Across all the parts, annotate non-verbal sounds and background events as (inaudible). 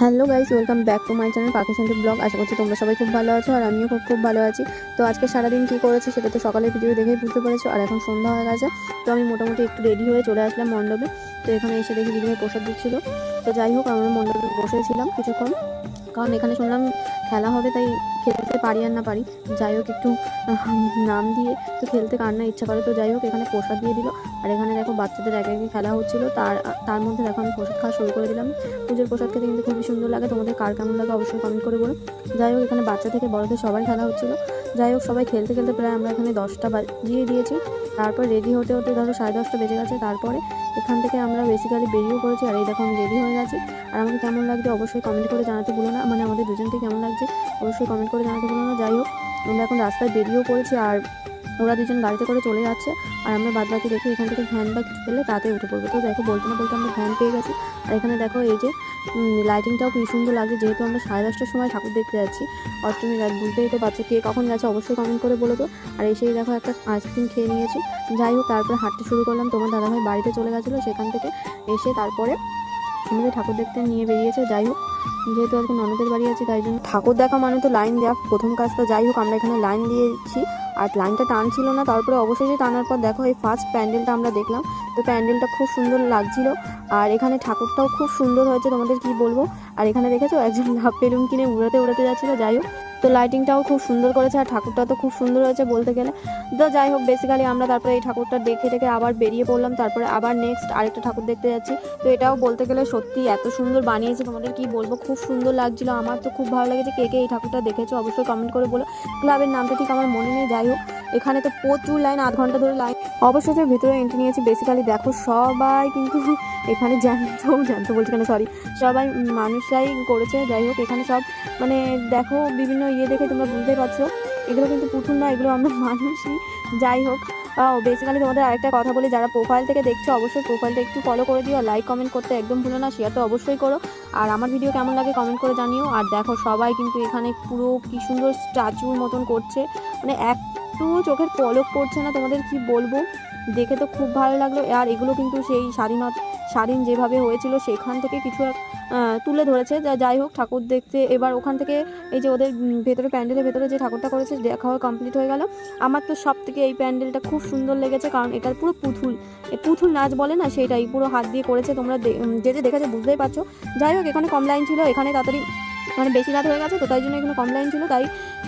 Hello guys welcome back to my channel Pakhi center blog. আশা করছি তোমরা সবাই খুব ভালো আছো আর আমিও খুব খুব ভালো আছি। তো আজকে সারাদিন কী করেছি সেটা তো সকালের ভিডিও দেখেই বুঝতে পেরেছ, আর এখন সন্ধ্যা হয়ে গেছে। তো আমি মোটামুটি একটু রেডি হয়ে চলে আসলাম মণ্ডপে। তো এখানে এসে দেখি দিদিভাই প্রসাদ দিচ্ছিল। তো যাই হোক, আমরা মণ্ডপে বসেছিলাম কিছুক্ষণ। কারণ এখানে শুনলাম খেলা হবে, তাই খেলতে পারি আর না পারি। যাই হোক, একটু নাম দিয়ে তো খেলতে কার না ইচ্ছা করে। তো যাই হোক, এখানে প্রসাদ দিয়ে দিল। আর এখানে দেখো, বাচ্চাদের এক একে খেলা হচ্ছিল। তার তার মধ্যে দেখো, আমি প্রসাদ খাওয়া শুরু করে দিলাম। পুজোর প্রসাদ খেতে কিন্তু খুবই সুন্দর লাগে। তোমাদের কার কেমন লাগে অবশ্যই কমেন্ট করে বলো। যাই হোক, এখানে বাচ্চা থেকে বড়দের সবাই খেলা হচ্ছিল। যাই হোক, সবাই খেলতে খেলতে প্রায় আমরা এখানে দশটা বাজিয়ে দিয়েছি। তারপর রেডি হতে হতে ধরো সাড়ে দশটা বেজে গেছে। তারপরে এখান থেকে আমরা বেসিক্যালি বেরিয়েও করেছি আর এই দেখো, আমি রেডি হয়ে গেছি। আর আমাকে কেমন লাগছে অবশ্যই কমেন্ট করে জানাতে ভুলো না। মানে আমাদের দুজনকে কেমন লাগছে, অবশ্যই কমেন্ট করে জানাতে ভুলো না। যাই হোক, আমরা এখন রাস্তায় বেরিয়েও পড়েছি আর ওরা দুজন গাড়িতে করে চলে যাচ্ছে। আর আমরা বাদ বাকি দেখি এখান থেকে ভ্যান বা কিছু পেলে তাতে উঠে পড়ব। তো দেখো, বলতে না বলতে আমরা ভ্যান পেয়ে গেছি। আর এখানে দেখো এই যে লাইটিংটাও কি সুন্দর লাগছে। যেহেতু আমরা সাড়ে দশটার সময় ঠাকুর দেখতে যাচ্ছি অষ্টমী রাত বুঝতেই তো পারছ কে কখন গেছে, অবশ্যই কমেন্ট করে বলো তো। আর এসেই দেখো একটা আইসক্রিম খেয়ে নিয়েছি। যাই হোক, তারপরে হাঁটতে শুরু করলাম। তোমার দাদাভাই বাড়িতে চলে গেছিল সেখান থেকে এসে তারপরে আমাদের ঠাকুর দেখতে নিয়ে বেরিয়েছে, যাই হোক। যেহেতু আজকে ননদের বাড়ি আছে, তাই জন্য ঠাকুর দেখা মানে তো লাইন দেওয়া প্রথম কাজ তো যাই হোক, আমরা এখানে লাইন দিয়েছি। আর লাইনটা টানছিল না, তারপরে অবশেষে টানার পর দেখো এই ফার্স্ট প্যান্ডেলটা আমরা দেখলাম। তো প্যান্ডেলটা খুব সুন্দর লাগছিল। আর এখানে ঠাকুরটাও খুব সুন্দর হয়েছে, তোমাদের কি বলব? আর এখানে দেখেছ, একজন লাভ বেলুন কিনে উড়াতে উড়াতে যাচ্ছিল, যাই হোক। তো লাইটিংটাও খুব সুন্দর করেছে আর ঠাকুরটা তো খুব সুন্দর হয়েছে বলতে গেলে। তো যাই হোক বেসিক্যালি আমরা তারপরে এই ঠাকুরটা দেখে দেখে আবার বেরিয়ে পড়লাম, তারপরে আবার নেক্সট আরেকটা ঠাকুর দেখতে যাচ্ছি। তো এটাও বলতে গেলে সত্যি এত সুন্দর বানিয়েছে, তোমাদের কি বলব? খুব সুন্দর লাগছিল, আমার তো খুব ভালো লেগেছে। কে কে এই ঠাকুরটা দেখেছ অবশ্যই কমেন্ট করে বলো। ক্লাবের নামটা ঠিক আমার মনে নেই, যাই হোক। এখানে তো প্রচুর লাইন, আধ ঘণ্টা ধরে লাইন। অবশ্যই ভিতরে এন্ট্রি নিয়েছি। বেসিক্যালি দেখো, সবাই কিন্তু এখানে জানতো জানতো বলছি কেন? সরি সবাই মানুষরাই করেছে, যাই হোক, এখানে সব মানে দেখো, বিভিন্ন ইয়ে দেখে তোমরা বুঝতেই পারছ। এগুলো কিন্তু পুতুল না, এগুলো আমরা মানুষই। যাই হোক বেসিক্যালি তোমাদের আরেকটা কথা বলি। যারা প্রোফাইল থেকে দেখছ, অবশ্যই প্রোফাইলটা একটু ফলো করে দিও। লাইক কমেন্ট করতে একদম ভুলো না শেয়ার তো অবশ্যই করো। আর আমার ভিডিও কেমন লাগে কমেন্ট করে জানিও। আর দেখো, সবাই কিন্তু এখানে পুরো কি সুন্দর স্ট্যাচুর মতন করছে। মানে একটু চোখের পলক পড়ছে না, তোমাদের কি বলব? দেখে তো খুব ভালো লাগল। আর এগুলো কিন্তু সেই স্বাধীনতা স্বাধীন যেভাবে হয়েছিল সেখান থেকে কিছু এক তুলে ধরেছে। যা, যাই হোক, ঠাকুর দেখতে এবার ওখান থেকে এই যে ওদের ভেতরে প্যান্ডেলের ভেতরে যে ঠাকুরটা করেছে দেখা কমপ্লিট হয়ে গেল। আমার তো সব থেকে এই প্যান্ডেলটা খুব সুন্দর লেগেছে, কারণ এটা পুরো পুতুল। পুতুল নাচ বলে না সেটাই পুরো হাত দিয়ে করেছে তোমরা যে যে দেখেছে বুঝতেই পারছ। যাই হোক, এখানে কম লাইন ছিল, এখানে তাড়াতাড়ি মানে বেশি রাত হয়ে গেছে তো, তাই জন্য এখানে কম লাইন ছিল। তাই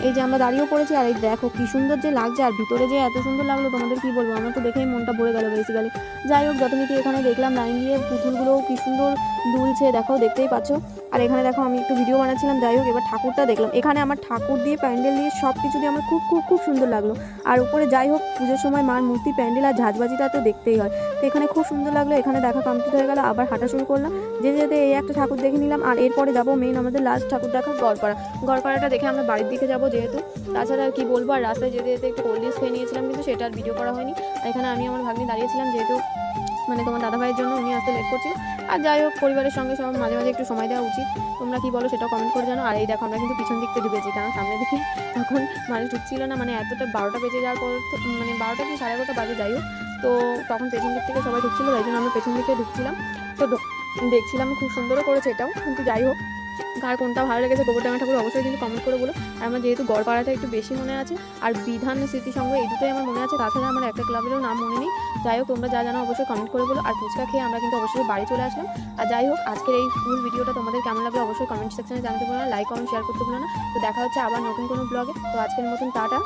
এই যে আমরা দাঁড়িয়েও পড়েছি আর এই দেখো কি সুন্দর যে লাগছে আর ভিতরে যে এত সুন্দর লাগল, তোমাদের কি বলব? আমার তো দেখেই মনটা ভরে গেল বেসিক্যালি যাই হোক যতমিতি এখানে দেখলাম লাইন দিয়ে পুতুলগুলোও কি সুন্দর দুলছে, দেখো, দেখতেই পাচ্ছ। আর এখানে দেখো আমি একটু ভিডিও বানাচ্ছিলাম, যাই হোক, এবার ঠাকুরটা দেখলাম। এখানে আমার ঠাকুর দিয়ে প্যান্ডেল দিয়ে সব কিছু দিয়ে আমার খুব খুব খুব সুন্দর লাগল। আর উপরে যাই হোক, পুজোর সময় মার মূর্তি, প্যান্ডেল আর ঝাঁঝবাজিটা তো দেখতেই হয়। তো এখানে খুব সুন্দর লাগল, এখানে দেখা কমপ্লিট হয়ে গেল, আবার হাঁটা শুরু করলাম। যেতে যেতে এই একটা ঠাকুর দেখে নিলাম, আর এরপরে যাব মেন আমাদের লাস্ট ঠাকুর দেখা গড়পাড়া। গড়পাড়াটা দেখে আমরা বাড়ির দিকে যাব যেহেতু। তাছাড়া কি বলব, আর রাস্তায় যেতে যেতে একটু কোল্ড ড্রিঙ্কস খেয়ে নিয়েছিলাম কিন্তু সেটা আর ভিডিও করা হয়নি। এখানে আমি আমার ভাগ্নি দাঁড়িয়েছিলাম যেহেতু মানে তোমার দাদা ভাইয়ের জন্য উনি আসতে লেট করছিল। আর যাই হোক, পরিবারের সঙ্গে সব মাঝে মাঝে একটু সময় দেওয়া উচিত। তোমরা কি বলো সেটা কমেন্ট করে জানো। আর এই দেখো, আমরা কিন্তু পিছন দিক থেকে ঢুকেছি, কারণ সামনের দিকে (laughs) তখন মানুষ ঢুকছিল না। মানে এতটা বারোটা বেজে যাওয়ার পর মানে বারোটা কি সাড়ে এগারোটা বাজে, যাই হোক। তো তখন পেছন দিক থেকে সবাই ঢুকছিল, তাই জন্য আমরা পেছন দিকে ঢুকছিলাম। তো দেখছিলাম খুব সুন্দরও করেছে এটাও। কিন্তু যাই হোক কার কোনটা ভালো লেগেছে গোবরডাঙ্গা ঠাকুর অবশ্যই কিন্তু কমেন্ট করে বলো। আর আমার যেহেতু গড়পাড়াটা একটু বেশি মনে আছে, আর বিধান স্মৃতিসংঘ এই দুটোই আমার মনে আছে, তাছাড়া আমার একটা ক্লাবেরও নাম মনে নেই। যাই হোক, তোমরা যা জানো অবশ্যই কমেন্ট করে বলো, আর ফুচকা খেয়ে আমরা কিন্তু অবশ্যই বাড়ি চলে আসলাম। আর যাই হোক, আজকের এই ফুল ভিডিওটা তোমাদের কেমন লাগবে অবশ্যই কমেন্ট সেকশনে জানাতে বলো না লাইক কমেন্ট শেয়ার করতে বলো না। তো দেখা হচ্ছে আবার নতুন কোনো ব্লগে তো আজকের মতন টাটা।